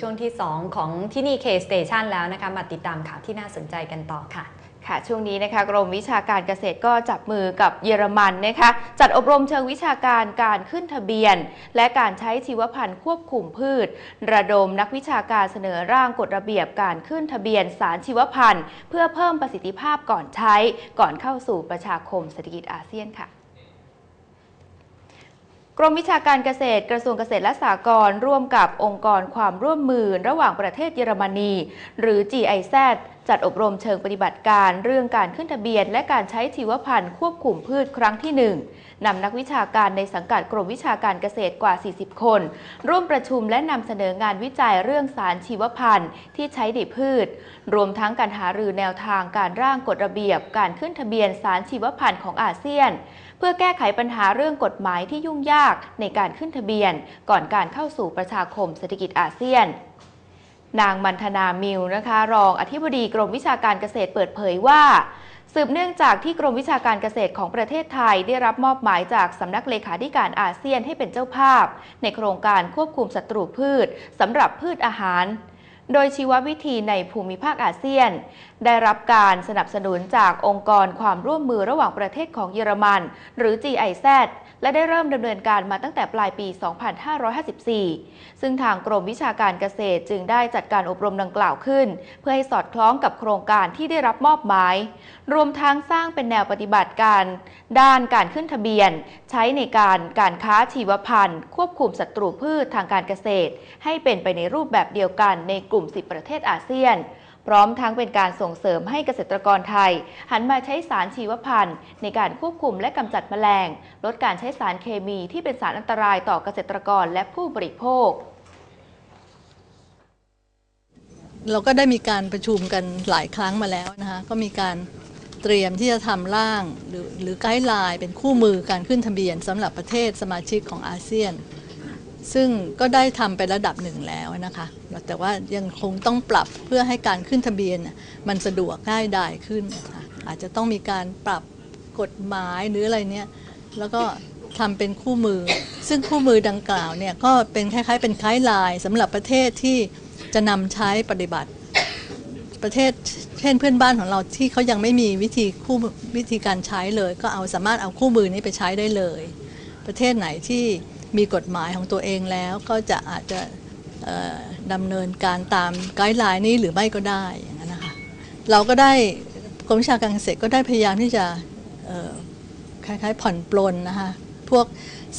ช่วงที่ 2 ของที่นี่ K Station แล้วนะคะ มาติดตามข่าวที่น่าสนใจกันต่อค่ะค่ะช่วงนี้นะคะกรมวิชาการเกษตรก็จับมือกับเยอรมันนะคะจัดอบรมเชิงวิชาการการขึ้นทะเบียน และการใช้ชีวพันธุ์ควบคุมพืช ระดมนักวิชาการเสนอร่างกฎระเบียบการขึ้นทะเบียนสารชีวพันธุ์ เพื่อเพิ่มประสิทธิภาพก่อนใช้ ก่อนเข้าสู่ประชาคมเศรษฐกิจอาเซียนค่ะ กรมวิชาการเกษตรกระทรวงเกษตรและสหกรณ์ร่วมกับองค์กรความร่วมมือระหว่างประเทศเยอรมนี หรือ GIZ จัดอบรมเชิงปฏิบัติการเรื่องการขึ้นทะเบียน และการใช้ชีวพันธุ์ควบคุมพืชครั้งที่ 1 นำนักวิชาการในสังกัดกรมวิชาการเกษตรกว่า 40 คน ร่วมประชุมและนำเสนองานวิจัยเรื่องสารชีวพันธุ์ที่ใช้ในพืช รวมทั้งการหารือแนวทางการร่างกฎระเบียบ การขึ้นทะเบียนสารชีวพันธุ์ของอาเซียน พื่อแก้ไขปัญหาเรื่องกฎหมายที่ยุ่งยากในการขึ้นทะเบียน ก่อนการเข้าสู่ประชาคมเศรษฐกิจอาเซียนนางมันธนามิวนะคะ รองอธิบดีกรมวิชาการเกษตรเปิดเผยว่า สืบเนื่องจากที่กรมวิชาการเกษตรของประเทศไทย ได้รับมอบหมายจากสำนักเลขาธิการอาเซียนให้เป็นเจ้าภาพ ในโครงการควบคุมศัตรูพืชสำหรับพืชอาหาร โดยชีววิธีในภูมิภาคอาเซียน ได้รับการสนับสนุนจากองค์กรความร่วมมือระหว่างประเทศของเยอรมัน หรือ GIZ และได้เริ่มดำเนินการมาตั้งแต่ปลายปี 2554 ซึ่งทางกรมวิชาการเกษตรจึงได้จัดการอบรมดังกล่าวขึ้น เพื่อให้สอดคล้องกับโครงการที่ได้รับมอบหมาย รวมทั้งสร้างเป็นแนวปฏิบัติการ ด้านการขึ้นทะเบียน ใช้ในการการค้าชีวพันธุ์ ควบคุมศัตรูพืชทางการเกษตร ให้เป็นไปในรูปแบบเดียวกันในกลุ่ม 10 ประเทศอาเซียน พร้อมทั้งเป็นการส่งเสริมให้เกษตรกรไทย หันมาใช้สารชีวพันธุ์ ในการควบคุมและกำจัดแมลง ลดการใช้สารเคมีที่เป็นสารอันตรายต่อเกษตรกรและผู้บริโภคเราก็ได้มีการประชุมกันหลายครั้งมาแล้วนะคะก็มีการเตรียมที่จะทำร่างหรือหรือไกด์ไลน์เป็นคู่มือการขึ้นทะเบียนสำหรับประเทศสมาชิกของอาเซียน ซึ่งก็ได้ทำไประดับหนึ่งแล้วนะคะ แต่ว่ายังคงต้องปรับเพื่อให้การขึ้นทะเบียน มันสะดวกง่ายดายขึ้นนะคะอาจจะต้องมีการปรับกฎหมายหรืออะไรเนี่ยแล้วก็ทำเป็นคู่มือ ซึ่งคู่มือดังกล่าวเนี่ยก็เป็นคล้ายๆ เป็นไกด์ไลน์สำหรับประเทศที่จะนำใช้ปฏิบัติประเทศเช่นเพื่อนบ้านของเราที่เขายังไม่มีวิธีคู่วิธีการใช้เลย ก็เอาสามารถเอาคู่มือนี้ไปใช้ได้เลย ประเทศไหนที่ มีกฎหมายของตัวเองแล้ว ก็จะอาจจะดำเนินการตามไกด์ไลน์นี้หรือไม่ก็ได้อย่างนั้นนะคะเราก็ได้กรมวิชาการเกษตรก็ได้พยายามที่จะคล้ายๆผ่อนปลนนะคะพวก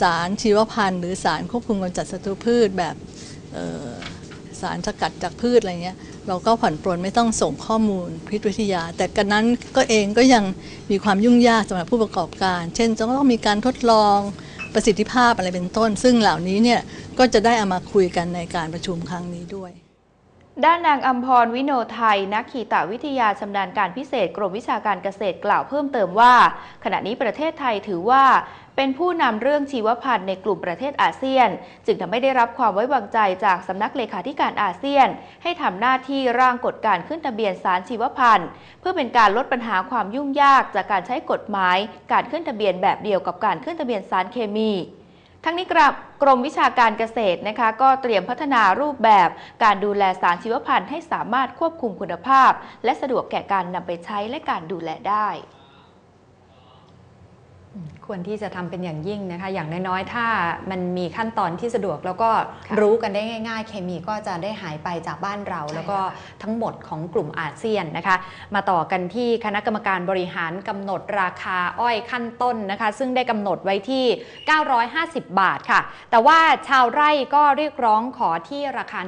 สารชีวพันธุ์ หรือสารควบคุมกำจัดศัตรูพืชแบบสารสกัดจากพืชอะไรเงี้ยเราก็ผ่อนปลนไม่ต้องส่งข้อมูลพิษวิทยา แต่กันนั้นก็เองก็ยังมีความยุ่งยากสำหรับผู้ประกอบการ เช่นจะต้องมีการทดลอง ประสิทธิภาพอะไรเป็นต้น ซึ่งเหล่านี้เนี่ยก็จะได้เอามาคุยกันในการประชุมครั้งนี้ด้วย ด้านนางอัมพรวิโนไทย นักขีตวิทยาชำนาญการพิเศษกรมวิชาการเกษตรกล่าวเพิ่มเติมว่า ขณะนี้ประเทศไทยถือว่าเป็นผู้นำเรื่องชีวพันธุ์ในกลุ่มประเทศอาเซียน จึงทำให้ได้รับความไว้วางใจจากสำนักเลขาธิการอาเซียน ให้ทำหน้าที่ร่างกฎการขึ้นทะเบียนสารชีวพันธุ์ เพื่อเป็นการลดปัญหาความยุ่งยากจากการใช้กฎหมาย การขึ้นทะเบียนแบบเดียวกับการขึ้นทะเบียนสารเคมี ทั้งนี้กรกรมวิชาการเกษตรนะคะก็เตรียมพัฒนารูปแบบการดูแลสารชีวพันธุ์ให้สามารถควบคุมคุณภาพ และสะดวกแก่การนำไปใช้และการดูแลได้ ควรที่จะทำเป็นอย่างยิ่งนะคะ อย่างน้อยๆ ถ้ามันมีขั้นตอนที่สะดวก แล้วก็ค่ะรู้กันได้ง่าย ๆ เคมีก็จะได้หายไปจากบ้านเราใช่แล้วก็ค่ะทั้งหมดของกลุ่มอาเซียนนะคะ มาต่อกันที่คณะกรรมการบริหารกำหนดราคาอ้อยขั้นต้นนะคะ ซึ่งได้กำหนดไว้ที่ 950 บาทค่ะ แต่ว่าชาวไร่ก็เรียกร้องขอที่ราคา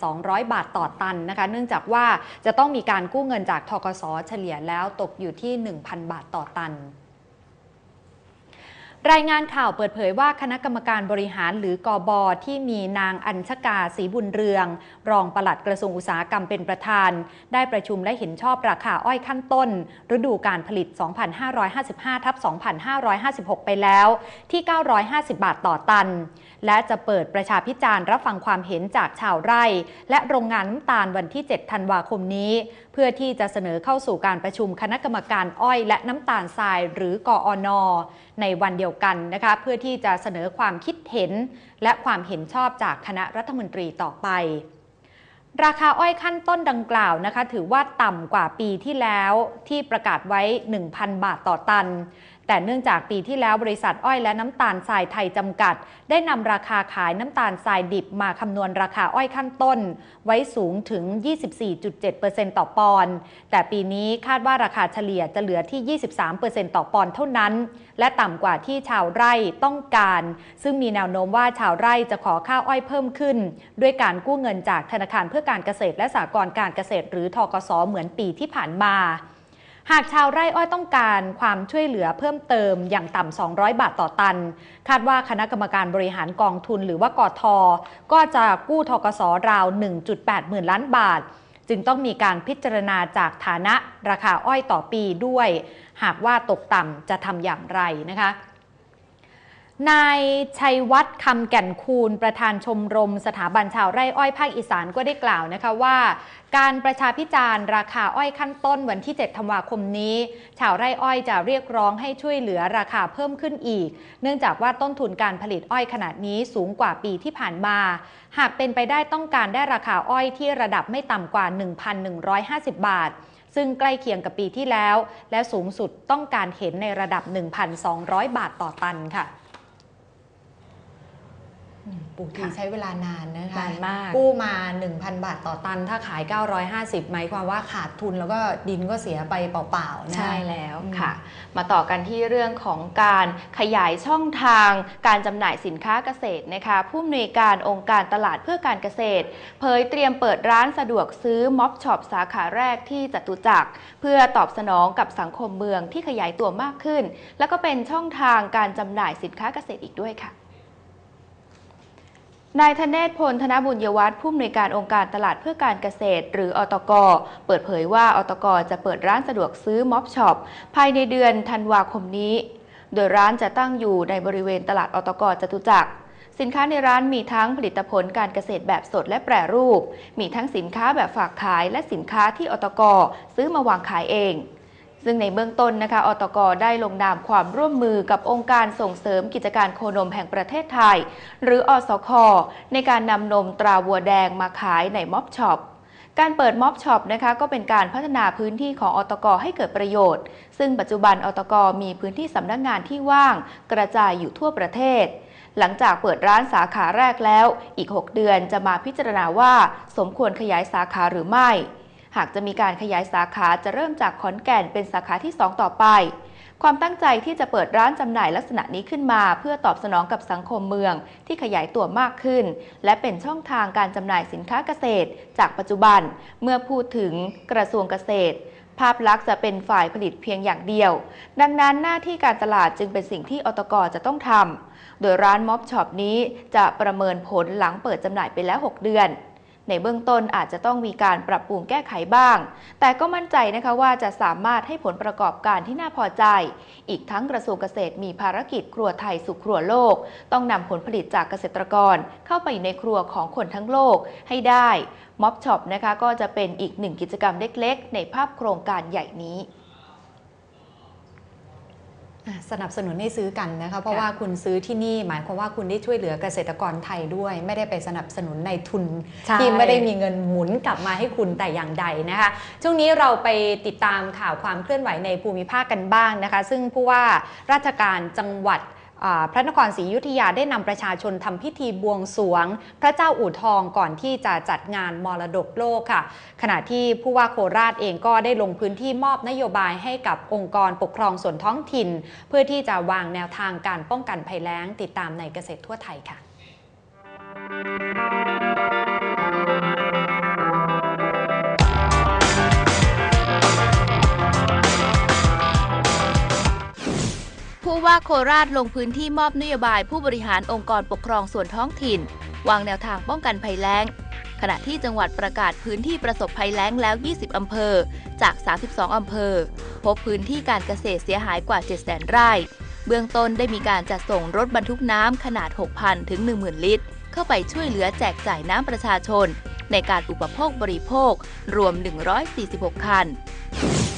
1,200 บาทต่อตันนะคะ เนื่องจากว่าจะต้องมีการกู้เงินจากทกสเฉลี่ยแล้วตกอยู่ที่ 1,000 บาทต่อตัน รายงานข่าวเปิดเผยว่าคณะกรรมการบริหารหรือกอบอที่มีนางอัญชกาศรีบุญเรือง รองปลัดกระทรวงอุตสาหกรรมเป็นประธาน ได้ประชุมและเห็นชอบราคาอ้อยขั้นต้น ฤดูการผลิต 2555ทับ2556 ไปแล้ว ที่ 950 บาทต่อตัน และจะเปิดประชาพิจารณ์รับฟังความเห็นจากชาวไร่ และโรงงานน้ำตาลวันที่ 7 ธันวาคมนี้เพื่อที่จะเสนอเข้าสู่การประชุมคณะกรรมการอ้อยและน้ำตาลทรายหรือกออนในวันเดียวกันนะคะเพื่อที่จะเสนอความคิดเห็น และความเห็นชอบจากคณะรัฐมนตรีต่อไปราคาอ้อยขั้นต้นดังกล่าวนะคะ ถือว่าต่ำกว่าปีที่แล้วที่ประกาศไว้ 1,000 บาทต่อตัน แต่เนื่องจากปีที่แล้วบริษัทอ้อยและน้ำตาลทรายไทยจำกัด ได้นำราคาขายน้ำตาลทรายดิบมาคำนวณราคาอ้อยขั้นต้น ไว้สูงถึง 24.7%ต่อปอนด์แต่ปีนี้คาดว่าราคาเฉลี่ยจะเหลือที่ 23%ต่อปอนด์เท่านั้น และต่ำกว่าที่ชาวไร่ต้องการ ซึ่งมีแนวโน้มว่าชาวไร่จะขอค่าอ้อยเพิ่มขึ้น ด้วยการกู้เงินจากธนาคารเพื่อการเกษตรและสหกรณ์การเกษตรหรือทกสเหมือนปีที่ผ่านมา หากชาวไร่อ้อยต้องการความช่วยเหลือเพิ่มเติมอย่างต่ำ 200 บาทต่อตัน คาดว่าคณะกรรมการบริหารกองทุนหรือว่ากอทก็จะกู้ทกสราว 1.8 หมื่นล้านบาท จึงต้องมีการพิจารณาจากฐานะราคาอ้อยต่อปีด้วย หากว่าตกต่ำจะทำอย่างไรนะคะ นายชัยวัฒน์คำแก่นคูณประธานชมรม สถาบันชาวไร่อ้อยภาคอีสานก็ได้กล่าวนะคะว่า การประชาพิจารณ์ราคาอ้อยขั้นต้นวันที่ 7 ธันวาคมนี้ ชาวไร่อ้อยจะเรียกร้องให้ช่วยเหลือราคาเพิ่มขึ้นอีก เนื่องจากว่าต้นทุนการผลิตอ้อยขนาดนี้สูงกว่าปีที่ผ่านมา หากเป็นไปได้ต้องการได้ราคาอ้อยที่ระดับไม่ต่ำกว่า 1,150 บาทซึ่งใกล้เคียงกับปีที่แล้ว และสูงสุดต้องการเห็นในระดับ 1,200 บาทต่อตันค่ะ ปลูกทีใช้เวลานานนะคะนานมากกู้มา 1,000 บาทต่อตัน ถ้าขาย 950 หมายความว่าขาดทุนแล้วก็ดินก็เสียไปเปล่าๆนะใช่แล้วอืมค่ะ มาต่อกันที่เรื่องของการขยายช่องทางการจำหน่ายสินค้าเกษตรนะคะผู้อำนวยการองค์การตลาดเพื่อการเกษตร เผยเตรียมเปิดร้านสะดวกซื้อม็อบช็อปสาขาแรกที่จตุจักรเพื่อตอบสนองกับสังคมเมืองที่ขยายตัวมากขึ้น แล้วก็เป็นช่องทางการจำหน่ายสินค้าเกษตรอีกด้วยค่ะ นายธเนศพลธนบุญยวัฒน์ผู้อำนวยการองค์การตลาดเพื่อการเกษตร หรืออตก เปิดเผยว่าอตก จะเปิดร้านสะดวกซื้อม็อบช็อปภายในเดือนธันวาคมนี้ โดยร้านจะตั้งอยู่ในบริเวณตลาดอตกจตุจักร สินค้าในร้านมีทั้งผลิตผลการเกษตรแบบสดและแปรรูป มีทั้งสินค้าแบบฝากขายและสินค้าที่อตก ซื้อมาวางขายเอง ซึ่งในเบื้องต้นนะคะอตกได้ลงนามความร่วมมือกับองค์การส่งเสริมกิจการโคนมแห่งประเทศไทย หรืออสค ในการนำนมตราวัวแดงมาขายในม็อบช็อปการเปิดม็อบช็อปนะคะก็เป็นการพัฒนาพื้นที่ของอตกให้เกิดประโยชน์ ซึ่งปัจจุบันอตกมีพื้นที่สำนักงานที่ว่าง กระจายอยู่ทั่วประเทศ หลังจากเปิดร้านสาขาแรกแล้ว อีก 6 เดือนจะมาพิจารณาว่า สมควรขยายสาขาหรือไม่ หากจะมีการขยายสาขาจะเริ่มจากขอนแก่นเป็นสาขาที่ 2 ต่อไป ความตั้งใจที่จะเปิดร้านจำหน่ายลักษณะนี้ขึ้นมา เพื่อตอบสนองกับสังคมเมืองที่ขยายตัวมากขึ้น และเป็นช่องทางการจำหน่ายสินค้าเกษตร จากปัจจุบัน เมื่อพูดถึงกระทรวงเกษตรภาพลักษณ์จะเป็นฝ่ายผลิตเพียงอย่างเดียว ดังนั้นหน้าที่การตลาดจึงเป็นสิ่งที่อตกจะต้องทำ โดยร้านม็อบช็อปนี้จะประเมินผลหลังเปิดจำหน่ายไปแล้ว 6 เดือน ในเบื้องต้นอาจจะต้องมีการปรับปรุงแก้ไขบ้าง แต่ก็มั่นใจนะคะว่าจะสามารถให้ผลประกอบการที่น่าพอใจ อีกทั้งกระทรวงเกษตรมีภารกิจครัวไทยสู่ครัวโลก ต้องนำผลผลิตจากเกษตรกร เข้าไปในครัวของคนทั้งโลกให้ได้ม็อบช็อปนะคะก็จะเป็นอีกหนึ่งกิจกรรมเล็ก ๆ ในภาพโครงการใหญ่นี้ สนับสนุนให้ซื้อกันนะคะเพราะค่ะว่าคุณซื้อที่นี่หมายความว่าคุณได้ช่วยเหลือเกษตรกรไทยด้วย ไม่ได้ไปสนับสนุนในทุนใช่ที่ไม่ได้มีเงินหมุนกลับมาให้คุณแต่อย่างใดนะคะช่วงนี้เราไปติดตามข่าวความเคลื่อนไหวในภูมิภาคกันบ้างนะคะ ซึ่งผู้ว่าราชการจังหวัดอ่า พระนครศรีอยุธยาได้นำประชาชนทำพิธีบวงสวง พระเจ้าอู่ทองก่อนที่จะจัดงานมรดกโลกค่ะ ขณะที่ผู้ว่าโคราชเองก็ได้ลงพื้นที่มอบนโยบายให้กับองค์กรปกครองส่วนท้องถิ่น เพื่อที่จะวางแนวทางการป้องกันภัยแล้งติดตามในเกษตรทั่วไทยค่ะ ผู้ว่าโคราชลงพื้นที่มอบนโยบายผู้บริหารองค์กรปกครองส่วนท้องถิ่น วางแนวทางป้องกันภัยแล้ง ขณะที่จังหวัดประกาศพื้นที่ประสบภัยแล้งแล้ว 20 อำเภอ จาก 32 อำเภอ พบพื้นที่การเกษตรเสียหายกว่า 700,000 ไร่ เบื้องต้นได้มีการจัดส่งรถบรรทุกน้ำขนาด 6,000 ถึง 10,000 ลิตร เข้าไปช่วยเหลือแจกจ่ายน้ำประชาชน ในการอุปโภคบริโภค รวม 146 คัน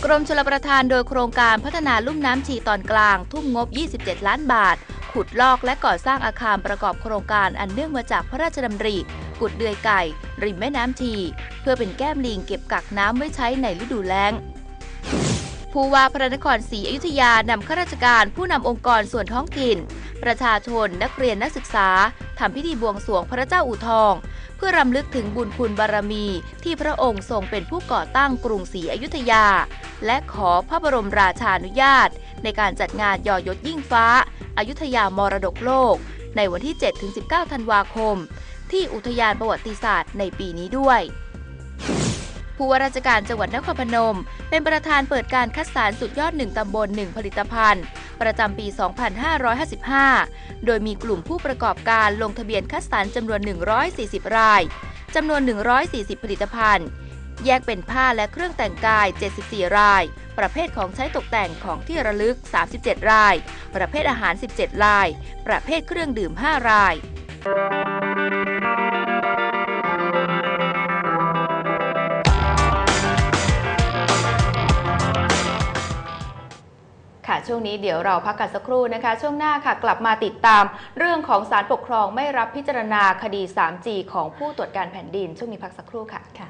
กรมชลประทานโดยโครงการพัฒนาลุ่มน้ำชีตอนกลาง ทุ่มงบ 27 ล้านบาท ขุดลอกและก่อสร้างอาคารประกอบโครงการอันเนื่องมาจากพระราชดำริ กุดเดือยไก่ ริมแม่น้ำทีเพื่อเป็นแก้มลิงเก็บกักน้ำไว้ใช้ในฤดูแล้งผู้ว่าพระนครศรีอยุธยานำข้าราชการผู้นำองค์กรส่วนท้องถิ่น ประชาชนนักเรียนนักศึกษาทำพิธีบวงสรวงพระเจ้าอู่ทอง เพื่อรำลึกถึงบุญคุณบารมี ที่พระองค์ทรงเป็นผู้ก่อตั้งกรุงศรีอยุธยา และขอพระบรมราชานุญาต ในการจัดงานยอยศยิ่งฟ้าอายุทยามรดกโลก ในวันที่ 7-19 ธันวาคม ที่อุทยานประวัติศาสตร์ในปีนี้ด้วยผู้ว่าราชการจังหวัดนครพนม เป็นประธานเปิดการคัดสรรสุดยอด1ตำบล1ผลิตภัณฑ์ ประจำปี 2555 โดยมีกลุ่มผู้ประกอบการลงทะเบียนคัดสรรจำนวน 140 ราย จำนวน 140 ผลิตภัณฑ์ แยกเป็นผ้าและเครื่องแต่งกาย 74 ราย ประเภทของใช้ตกแต่งของที่ระลึก 37 ราย ประเภทอาหาร 17 ราย ประเภทเครื่องดื่ม 5 ราย ช่วงนี้เดี๋ยวเราพักกันสักครู่นะคะ ช่วงหน้าค่ะกลับมาติดตาม เรื่องของสารปกครองไม่รับพิจารณาคดี 3G ของผู้ตรวจการแผ่นดิน ช่วงนี้พักสักครู่ค่ะค่ะ